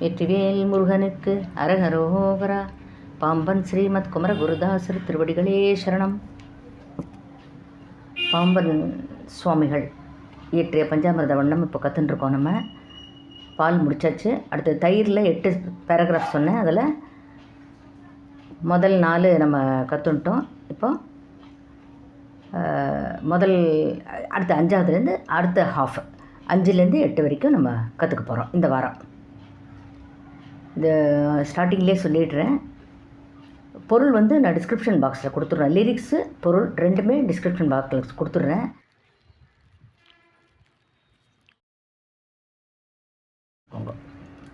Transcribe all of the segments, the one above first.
வெற்றிவேல் முருகனுக்கு அரகரோகரா பாம்பன் ஸ்ரீமத் குமர குருதாசர் திருவடிகளே சரணம். பாம்பன் சுவாமிகள் இயற்றிய பஞ்சாமிரத வண்ணம் இப்போ கற்றுட்டுருக்கோம் நம்ம. பால் முடிச்சாச்சு. அடுத்து தயிரில் எட்டு பேராகிராஃப் சொன்னேன். அதில் முதல் நாலு நம்ம கற்றுன்ட்டோம் இப்போ முதல் அடுத்த அஞ்சாவதுலேருந்து அடுத்த ஹாஃப் அஞ்சுலேருந்து எட்டு வரைக்கும் நம்ம கற்றுக்க போகிறோம் இந்த வாரம். இந்த ஸ்டார்டிங்லேயே சொல்லிடுறேன். பொருள் வந்து நான் டிஸ்கிரிப்ஷன் பாக்ஸில் கொடுத்துட்றேன். லிரிக்ஸு பொருள் ரெண்டுமே டிஸ்கிரிப்ஷன் பாக்ஸில் கொடுத்துட்றேன்.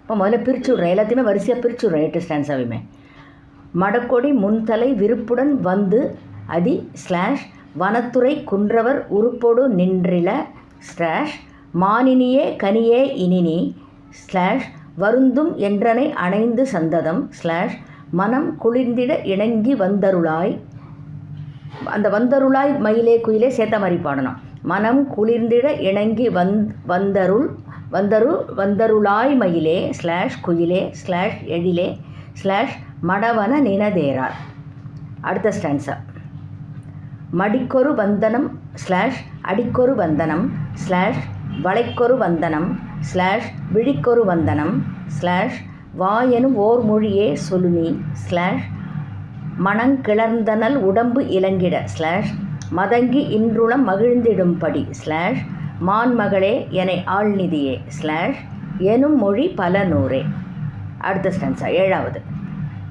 இப்போ முதல்ல பிரித்து விட்றேன் எல்லாத்தையுமே வரிசையாக பிரித்து விட்றேன் எட்டு ஸ்டான்ஸாவையுமே மடக்கொடி முன்தலை விருப்புடன் வந்து அதி ஸ்லாஷ் வனத்துறை குன்றவர் உருப்பொடு நின்றில ஸ்லாஷ் மானினியே கனியே இனினி ஸ்லாஷ் வருந்தும் என்றனை அணைந்து சந்ததம் ஸ்லாஷ் மனம் குளிர்ந்திட இணங்கி வந்தருளாய். அந்த வந்தருளாய் மயிலே குயிலே சேர்த்த மாதிரி பாடணும். மனம் குளிர்ந்திட இணங்கி வந் வந்தருள் வந்தரு வந்தருளாய் மயிலே ஸ்லாஷ் குயிலே ஸ்லாஷ் எழிலே ஸ்லாஷ் மடவன நினதேரார். அடுத்த ஸ்டான்ஸா மடிக்கொரு வந்தனம் ஸ்லாஷ் அடிக்கொரு வந்தனம் ஸ்லாஷ் வளைக்கொரு வந்தனம் ஸ்லாஷ் விழிக்கொரு வந்தனம் ஸ்லாஷ் வாயனும் ஓர் மொழியே சொல்லுனி ஸ்லாஷ் மனங்கிளர்ந்தனல் உடம்பு இலங்கிட ஸ்லாஷ் மதங்கி இன்றுளம் மகிழ்ந்திடும்படி ஸ்லாஷ் மான்மகளே எனை ஆள்நிதியே ஸ்லாஷ் எனும் மொழி பல நூறே. அடுத்த ஸ்டான்ஸா ஏழாவது.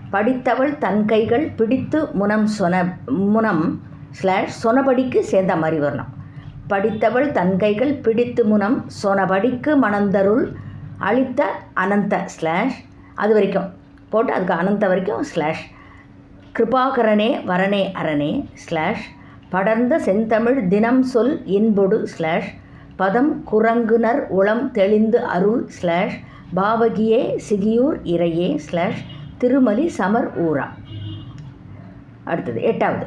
படித்தவள் தன் கைகள் பிடித்து முனம் சொன முனம் ஸ்லாஷ் சொனபடிக்கு சேர்ந்த மாதிரி வரணும் படித்தவள் தன்கைகள் பிடித்து முனம் சொனபடிக்கு மணந்தருள் அளித்த அனந்த ஸ்லாஷ் அது வரைக்கும். போட்டு அதுக்கு அனந்த வரைக்கும் ஸ்லாஷ் கிருபாகரனே வரனே அரணே ஸ்லாஷ் படர்ந்த செந்தமிழ் தினம் சொல் இன்பொடு ஸ்லாஷ் பதம் குரங்குனர் உளம் தெளிந்து அருள் ஸ்லாஷ் பாவகியே சிகியூர் இறையே ஸ்லாஷ் திருமலி சமர் ஊரா. அடுத்தது எட்டாவது.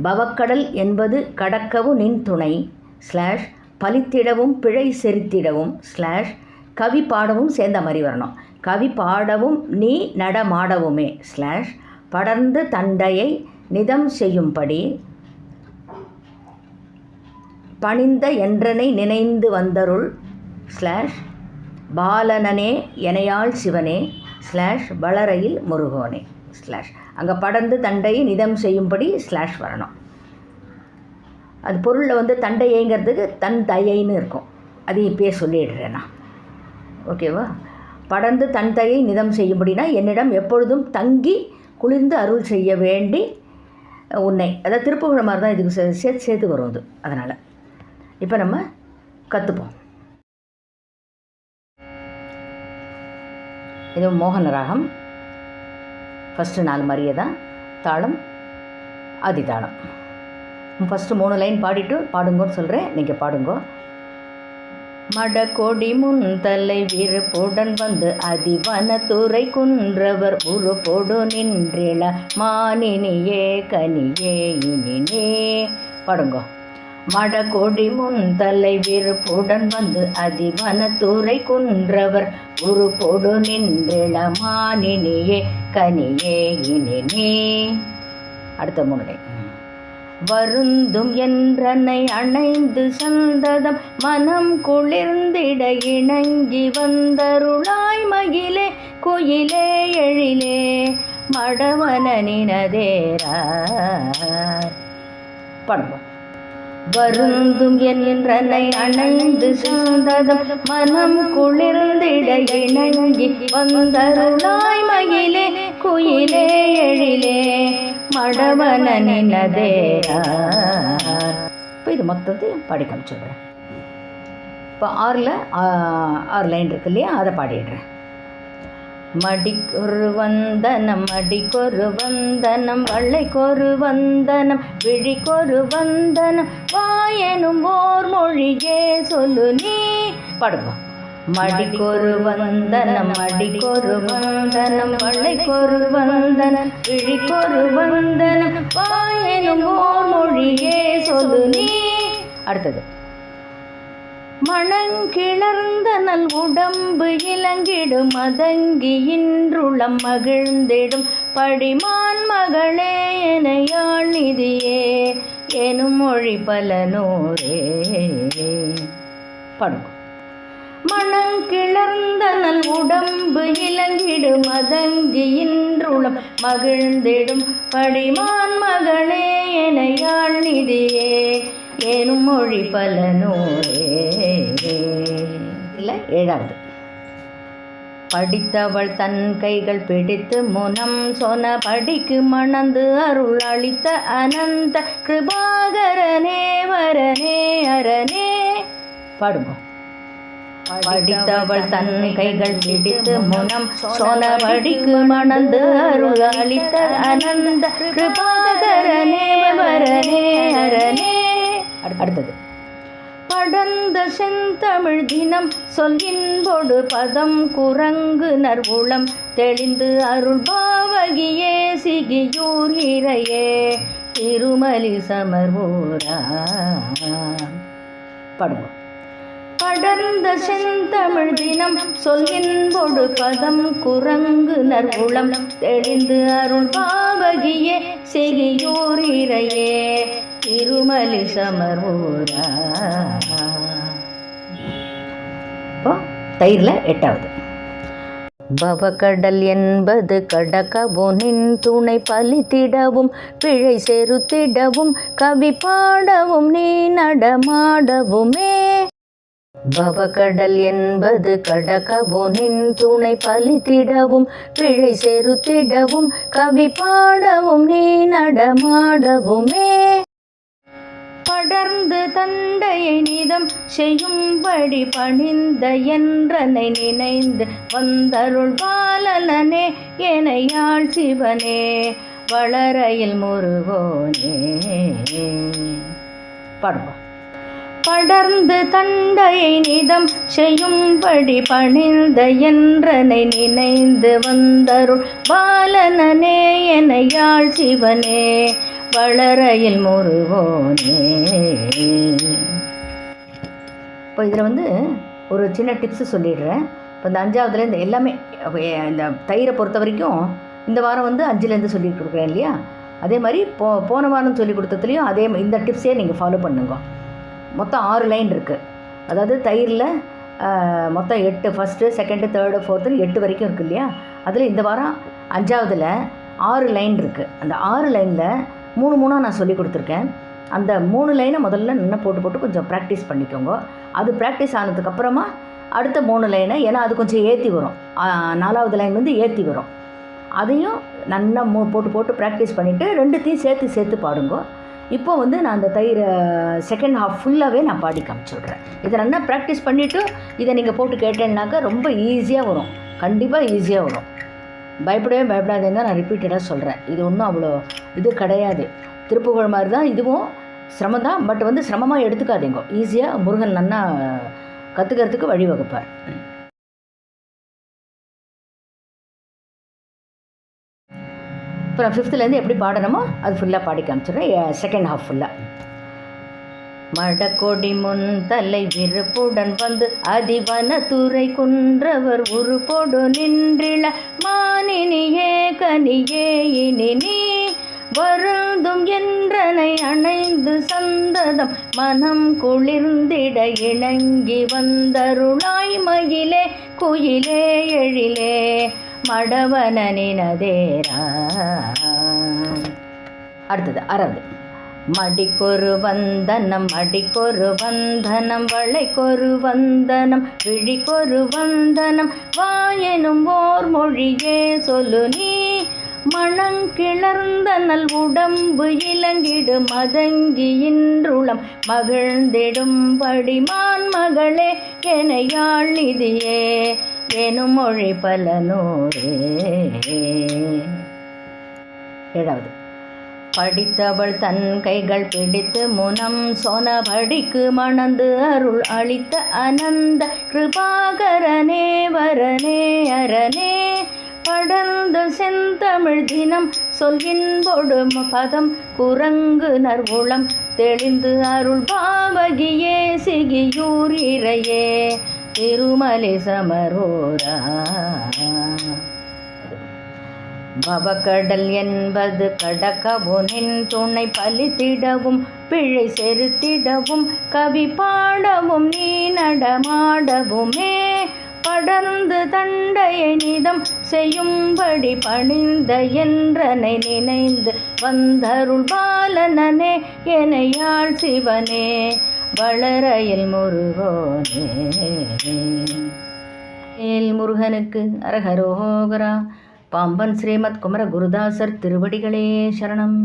பவக்கடல் என்பது கடக்கவும் நின் துணை ஸ்லாஷ் பலித்திடவும் பிழை செரித்திடவும் ஸ்லாஷ் கவி பாடவும் சேர்ந்த மாதிரி வரணும். கவி பாடவும் நீ நடமாடவுமே ஸ்லாஷ் படர்ந்து தண்டையை நிதம் செய்யும்படி பணிந்த என்றனை நினைந்து வந்தருள் ஸ்லாஷ் பாலனனே எனையாள் சிவனே ஸ்லாஷ் வளரையில் முருகோனே. ஸ்லாஷ் அங்கே படர்ந்து தண்டையை நிதம் செய்யும்படி ஸ்லாஷ் வரணும். அது பொருளில் வந்து தண்டையைங்கிறதுக்கு தன் தயைன்னு இருக்கும். அது இப்பயே சொல்லிடுறேன் நான். ஓகேவா படர்ந்து தன் தயை நிதம் செய்யும்படினா என்னிடம் எப்பொழுதும் தங்கி குளிர்ந்து அருள் செய்ய வேண்டி உன்னை. அதாவது திருப்புகழ மாதிரி தான் இதுக்கு சே- சேர்த்து சேர்த்து வரும் அது அதனால். இப்போ நம்ம கற்றுப்போம் இது மோகன ராகம். ஃபஸ்ட்டு நாலு மாதிரியே தான் தாளம் அதிதாளம். ஃபஸ்ட்டு மூணு லைன் பாடிட்டு பாடுங்கன்னு சொல்கிறேன் நீங்கள் பாடுங்கோ. மடக்கொடி முன்தலை விருப்புடன் வந்து அதிவனத்துறை குன்றவர் உருப்போடு நின்றில மானினியே கனியே இனினே. பாடுங்கோ. மடக்கொடி முன்தலை விருப்புடன் வந்து அதிவனத்துறை குன்றவர் உருப்போடு நின்றிள மானினியே கனியே இனினே அடுத்த மூணு வருந்தும் என்றனை அணைந்து சந்ததம் மனம் குளிர்ந்திட இணங்கி வந்தருளாய் மகிலே குயிலே எழிலே மடவன நினதேரார் பாடுவோம் வருந்தும் என்றனை அணைந்து சந்ததம் மனம் குளிர்ந்திட இணங்கி வந்தருளாய் மயிலே குயிலே எழிலே மடவன நினதே. இப்போ இது மொத்தத்தையும் பாடி காமிச்சிடுறேன். இப்போ ஆறில் ஆறு லைன் இருக்கு இல்லையா? அதை பாடிடுறேன். மடிக்கொரு வந்தனம் மடிக்கொரு வந்தனம் வள்ளைக்கொரு வந்தனம் விழிக்கொரு வந்தனம் வாயனும் ஓர் மொழியே சொல்லு நீ. பாடுங்க. மடிக்கொரு வந்தனம் மடிக்கொரு வந்தனம் வள்ளைக்கொரு வந்தனம் விழிக்கொரு வந்தனம் வாயனும் ஓர் மொழியே சொல்லு நீ. அடுத்தது. மணங்கிளர்ந்த நல் உடம்பு இலங்கிடும் மதங்கி இன்றுளம் மகிழ்ந்திடும். படிமான் மகளே எனையாள் நிதியே எனும் மொழி பல நூறே படும் மணங்கிளர்ந்த நல் உடம்பு இலங்கிடும் மதங்கி இன்றுளம் மகிழ்ந்திடும். படிமான் மகளே எனையாள் நிதியே எனும் மொழி பல நூறே இல்லை? ஏழாவது. படித்தவள் தன் கைகள் பிடித்து முனம் சொன படிக்கு மணந்து அருள் அளித்த அனந்த கிருபாகரனே வரனே அரனே பாடுங்க. படித்தவள் தன் கைகள் பிடித்து முனம் சொன படிக்கு மணந்து அருள் அளித்த அனந்த கிருபாகரனே வரனே அரனே அடுத்தது. படர்ந்த செந்தமிழ் தினம் சொல்லின்பொடு பதம் குரங்கு நர்வுளம் தெளிந்து அருள் பாவகியே சிகியூர் இறையே. திருமலி சமர்வோரா. படுவோம் படர்ந்த செந்தமிழ் தினம் சொல்லின்பொடு பதம் குரங்கு நற்குளம் தெளிந்து அருள் பாவகியே சிகியூர் இறையே. திருமலி சமர்வூரா இப்போ தயிரில் எட்டாவது பவக்கடல் என்பது கடக்கவுனின் துணை பலித்திடவும் பிழை செருத்திடவும் கவி பாடவும் நீ நடமாடவுமே பவக்கடல் என்பது கடக்கவுனின் துணை பலித்திடவும் பிழை செருத்திடவும் கவி பாடவும் நீ நடமாடவுமே படர்ந்து தண்டையை நிதம் செய்யும்படி பணிந்த என்றனை நினைந்து வந்தருள் பாலனே எனையாள் சிவனே வளரையில் முருகோனே. பாடுவோம் படர்ந்து தண்டையை நிதம் செய்யும்படி பணிந்த என்றனை நினைந்து வந்தருள் பாலனே எனையாள் சிவனே வளரையில் முருகோனே. இப்போ இதில் வந்து ஒரு சின்ன டிப்ஸு சொல்லிடுறேன். இப்போ இந்த அஞ்சாவதுல இந்த எல்லாமே இந்த தயிரை பொறுத்த வரைக்கும் இந்த வாரம் வந்து அஞ்சுலேருந்து சொல்லி கொடுக்குறேன் இல்லையா? அதே மாதிரி போ போன வாரம் சொல்லி கொடுத்ததுலையும் அதே இந்த டிப்ஸே நீங்கள் ஃபாலோ பண்ணுங்க. மொத்தம் ஆறு லைன் இருக்குது அதாவது தயிரில் மொத்தம் எட்டு ஃபஸ்ட்டு செகண்டு தேர்டு ஃபோர்த்து எட்டு வரைக்கும் இருக்குது இல்லையா? அதில் இந்த வாரம் அஞ்சாவதில் ஆறு லைன் இருக்குது அந்த ஆறு லைனில் மூணு மூணாக நான் சொல்லி கொடுத்துருக்கேன். அந்த மூணு லைனை முதல்ல நின்று போட்டு போட்டு கொஞ்சம் ப்ராக்டிஸ் பண்ணிக்கோங்க. அது ப்ராக்டிஸ் ஆனதுக்கப்புறமா அடுத்த மூணு லைனை ஏன்னா அது கொஞ்சம் ஏற்றி வரும். நாலாவது லைன் வந்து ஏற்றி வரும். அதையும் நல்லா மூ போட்டு போட்டு ப்ராக்டிஸ் பண்ணிவிட்டு ரெண்டுத்தையும் சேர்த்து சேர்த்து பாடுங்க. இப்போ வந்து நான் அந்த தயிரை செகண்ட் ஹாஃப் ஃபுல்லாகவே நான் பாடி காமிச்சுட்றேன். இதை நல்லா ப்ராக்டிஸ் பண்ணிவிட்டு இதை நீங்கள் போட்டு கேட்டேன்னாக்கா ரொம்ப ஈஸியாக வரும். கண்டிப்பாக ஈஸியாக வரும். பயப்படவே பயப்படாதேன்னு தான் நான் ரிப்பீட்டடாக சொல்கிறேன் இது ஒன்றும் அவ்வளோ இது கிடையாது. திருப்புகழ் மாதிரி தான் இதுவும் சிரமம் தான். பட் வந்து சிரமமாக எடுத்துக்காதீங்க. ஈஸியாக முருகன் நன்னா கற்றுக்கிறதுக்கு வழிவகுப்பார் இப்போ நான் ஃபிஃப்த்துலேருந்து எப்படி பாடணுமோ அது ஃபுல்லாக பாடி காமிச்சிடுறேன். செகண்ட் ஹாஃப் ஃபுல்லாக மடக்கொடி முன் தலை விருப்புடன் வந்து அதிவன துறை குன்றவர் உருப்பொடு நின்றிள மானினியே கனியே இனி நீ வருந்தும் என்றனை அணைந்து சந்ததம் மனம் குளிர்ந்திட இணங்கி வந்தருளாய் மயிலே குயிலே எழிலே மடவனனினதேரா அடுத்தது அறுபது மடிக்கொரு வந்தனம் மடிக்கொரு வந்தனம் வளைக்கொரு வந்தனம் விழிக்கொரு வந்தனம் வாயெனும் ஓர் மொழியே சொல்லு நீ. மணங்கிளர்ந்த நல் உடம்பு இலங்கிடு மதங்கியின்றுளம் மகிழ்ந்திடும்படி மான் மகளே எனையாள் நிதியே எனும் மொழி பல நூறே. ஏழாவது. படித்தவள் தன் கைகள் பிடித்து முனம் சொனபடிக்கு மணந்து அருள் அளித்த அனந்த கிருபாகரனே வரனே அரனே படர்ந்த செந்தமிழ் தினம் சொல்கின்பொடு பதம் குரங்கு நர்வுளம் தெளிந்து அருள் பாவகியே சிகியூர் இறையே. திருமலை சமரோரா. பவக்கடல் என்பது கடக்கவுனின் துணை பலித்திடவும் பிழை செருத்திடவும் கவி பாடவும் நீ நடமாடவுமே. படர்ந்து தண்டையை நிதம் செய்யும்படி பணிந்த என்றனை நினைந்து வந்தருள் பாலனனே எனையாள் சிவனே. வளரையில் முருகோனே. ஏல் முருகனுக்கு அரகரோகரா பாம்பன் ஸ்ரீமத் குமர குருதாசர் திருவடிகளே சரணம்.